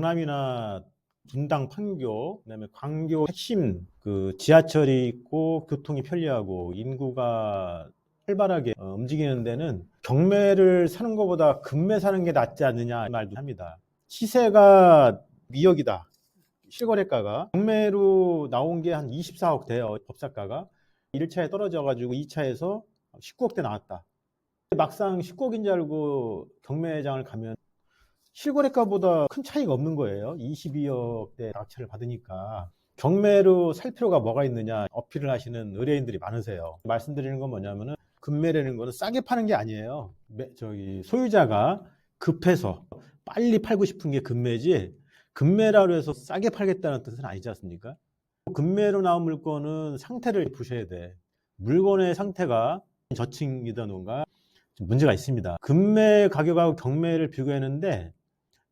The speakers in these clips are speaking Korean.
강남이나 분당 판교, 그다음에 광교 핵심 그 지하철이 있고 교통이 편리하고 인구가 활발하게 어, 움직이는 데는 경매를 사는 것보다 금매 사는 게 낫지 않느냐 이 말도 합니다. 시세가 미역이다. 실거래가가 경매로 나온 게 한 24억 돼요. 법사가가 1차에 떨어져 가지고 2차에서 19억대 나왔다. 막상 19억인 줄 알고 경매장을 가면 실거래가보다 큰 차이가 없는 거예요. 22억대 낙찰을 받으니까. 경매로 살 필요가 뭐가 있느냐 어필을 하시는 의뢰인들이 많으세요. 말씀드리는 건 뭐냐면은 금매라는 거는 싸게 파는 게 아니에요. 매- 저기 소유자가 급해서 빨리 팔고 싶은 게 금매지 금매라고 해서 싸게 팔겠다는 뜻은 아니지 않습니까? 금매로 나온 물건은 상태를 보셔야 돼. 물건의 상태가 저층이다던가 좀 문제가 있습니다. 금매 가격하고 경매를 비교했는데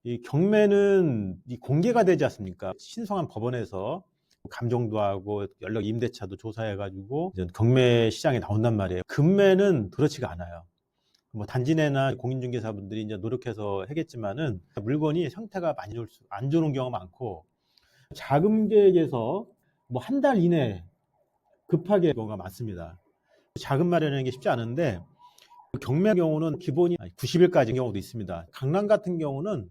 이 경매는 이 공개가 되지 않습니까? 신성한 법원에서 감정도 하고 연락 임대차도 조사해가지고 경매 시장에 나온단 말이에요. 금매는 그렇지가 않아요. 뭐 단지내나 공인중개사분들이 이제 노력해서 하겠지만은 물건이 상태가 많이 좋을 수- 안 좋은 경우가 많고 자금 계획에서 뭐 한 달 이내 급하게 경우가 많습니다. 자금 마련하는 게 쉽지 않은데 경매 경우는 기본이 90일까지 경우도 있습니다. 강남 같은 경우는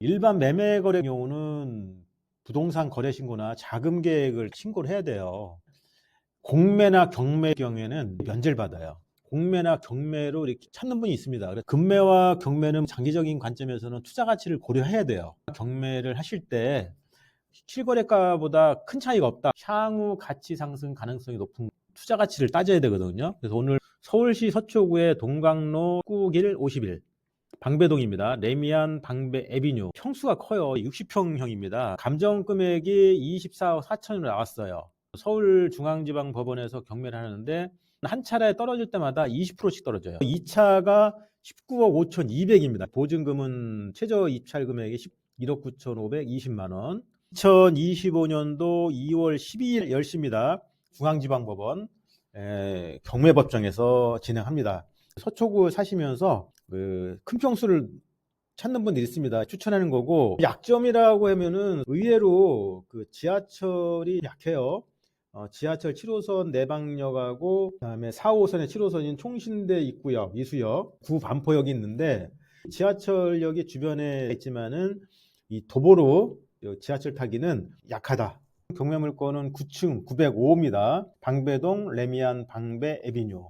일반 매매 거래 경우는 부동산 거래 신고나 자금 계획을 신고를 해야 돼요. 공매나 경매 경우에는 면제를 받아요. 공매나 경매로 이렇게 찾는 분이 있습니다. 금매와 경매는 장기적인 관점에서는 투자 가치를 고려해야 돼요. 경매를 하실 때 실거래가보다 큰 차이가 없다. 향후 가치 상승 가능성이 높은 투자 가치를 따져야 되거든요. 그래서 오늘 서울시 서초구의 동강로 19길 51 방배동입니다. 레미안 방배 에비뉴. 평수가 커요. 60평형입니다. 감정 금액이 24억 4천으로 나왔어요. 서울중앙지방법원에서 경매를 하는데 한 차례 떨어질 때마다 20%씩 떨어져요. 2차가 19억 5천 2백입니다 보증금은 최저 입찰 금액이 11억 9천 520만 원. 2025년도 2월 12일 10시입니다. 중앙지방법원 에, 경매법정에서 진행합니다. 서초구 사시면서 그 큰 평수를 찾는 분들이 있습니다. 추천하는 거고 약점이라고 하면은 의외로 그 지하철이 약해요. 어, 지하철 7호선 내방역하고 그다음에 4호선의 7호선인 총신대 입구역, 이수역, 구반포역이 있는데 지하철역이 주변에 있지만은 이 도보로 지하철 타기는 약하다. 경매 물건은 9층 905호입니다. 방배동 레미안 방배 에비뉴.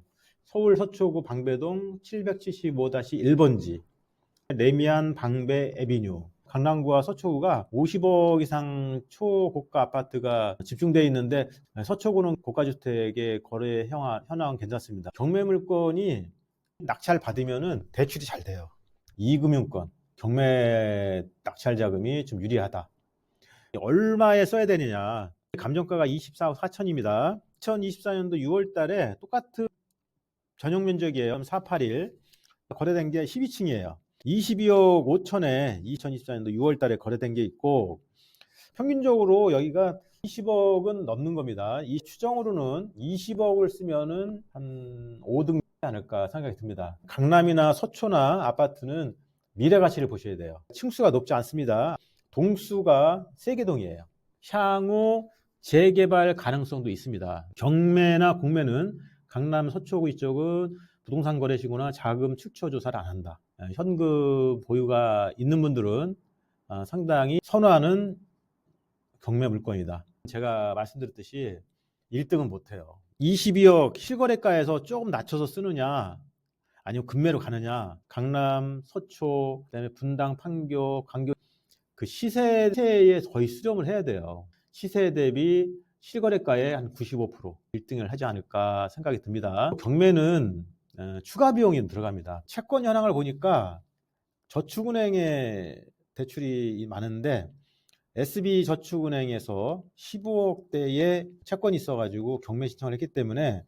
서울 서초구 방배동 775-1번지. 레미안 방배 에비뉴. 강남구와 서초구가 50억 이상 초고가 아파트가 집중되어 있는데 서초구는 고가주택의 거래 현황, 현황은 괜찮습니다. 경매 물건이 낙찰 받으면은 대출이 잘 돼요. 이금융권, 경매 낙찰 자금이 좀 유리하다. 얼마에 써야 되느냐. 감정가가 24억 4천입니다. 2024년도 6월 달에 똑같은 전용 면적이에요. 481. 거래된 게 12층이에요. 22억 5천에 2024년도 6월 달에 거래된 게 있고 평균적으로 여기가 20억은 넘는 겁니다. 이 추정으로는 20억을 쓰면은 한 5등 않을까 생각이 듭니다. 강남이나 서초나 아파트는 미래 가치를 보셔야 돼요. 층수가 높지 않습니다. 동수가 세개동이에요. 향후 재개발 가능성도 있습니다. 경매나 공매는 강남 서초구 이쪽은 부동산 거래시거나 자금 출처 조사를 안 한다. 예, 현금 보유가 있는 분들은 아, 상당히 선호하는 경매 물건이다. 제가 말씀드렸듯이 1등은 못해요. 22억 실거래가에서 조금 낮춰서 쓰느냐, 아니면 금매로 가느냐, 강남, 서초, 그다음에 분당, 판교, 광교 그 시세에 거의 수렴을 해야 돼요. 시세 대비 실거래가의 한 95% 1등을 하지 않을까 생각이 듭니다. 경매는 어, 추가 비용이 들어갑니다. 채권 현황을 보니까 저축은행에 대출이 많은데 SB저축은행에서 15억대의 채권이 있어가지고 경매 신청을 했기 때문에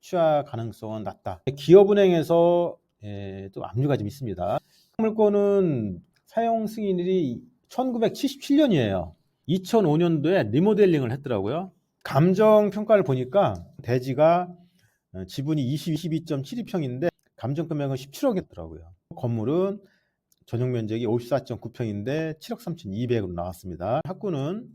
취하 가능성은 낮다. 기업은행에서 예, 또 압류가 좀 있습니다. 물건은 사용 승인일이 1977년이에요. 2005년도에 리모델링을 했더라고요. 감정 평가를 보니까 대지가 어, 지분이 20, 22.72평인데 감정 금액은 17억이더라고요. 건물은 전용 면적이 54.9평인데 7억 3,200으로 나왔습니다. 학구는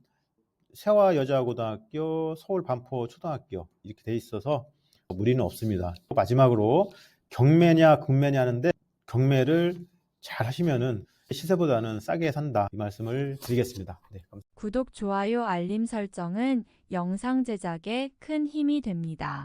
세화 여자고등학교, 서울 반포 초등학교 이렇게 돼 있어서 무리는 없습니다. 마지막으로 경매냐 금매냐 하는데 경매를 잘 하시면은 시세보다는 싸게 산다 이 말씀을 드리겠습니다. 네, 감사합니다. 구독, 좋아요, 알림 설정은 영상 제작에 큰 힘이 됩니다.